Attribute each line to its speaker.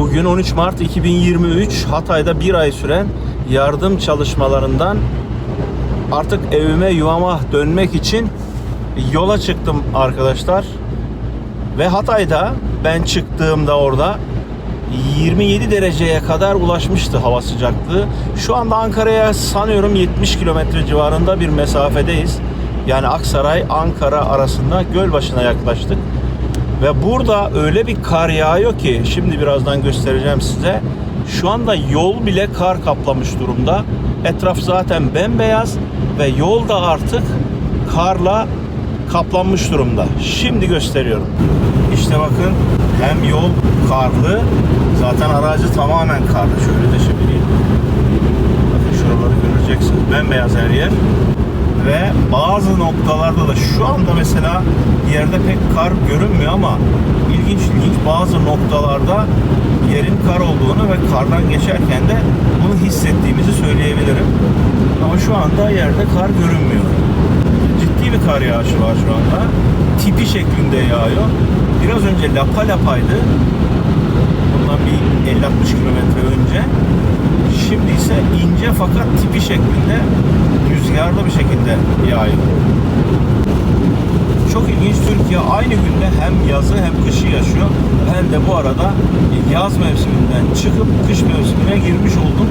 Speaker 1: Bugün 13 Mart 2023 Hatay'da bir ay süren yardım çalışmalarından artık evime yuvama dönmek için yola çıktım arkadaşlar. Ve Hatay'da ben çıktığımda orada 27 dereceye kadar ulaşmıştı hava sıcaklığı. Şu anda Ankara'ya sanıyorum 70 kilometre civarında bir mesafedeyiz. Yani Aksaray Ankara arasında Gölbaşı'na yaklaştık. Ve burada öyle bir kar yağıyor ki şimdi birazdan göstereceğim size. Şu anda yol bile kar kaplamış durumda. Etraf zaten bembeyaz ve yol da artık karla kaplanmış durumda. Şimdi gösteriyorum. İşte bakın hem yol karlı zaten aracı tamamen karlı. Şöyle de çevireyim. Bakın şuraları göreceksiniz. Bembeyaz her yer. Ve bazı noktalarda da şu anda mesela yerde pek kar görünmüyor ama ilginç ilginç bazı noktalarda yerin kar olduğunu ve kardan geçerken de bunu hissettiğimizi söyleyebilirim. Ama şu anda yerde kar görünmüyor. Ciddi bir kar yağışı var şu anda. Tipi şeklinde yağıyor. Biraz önce lapa lapaydı. Bundan bir 50-60 kilometre önce. Şimdi ise ince fakat tipi şeklinde rüzgarlı bir şekilde yağıyor. Çok ilginç Türkiye aynı günde hem yazı hem kışı yaşıyor. Ben de bu arada yaz mevsiminden çıkıp kış mevsimine girmiş oldum.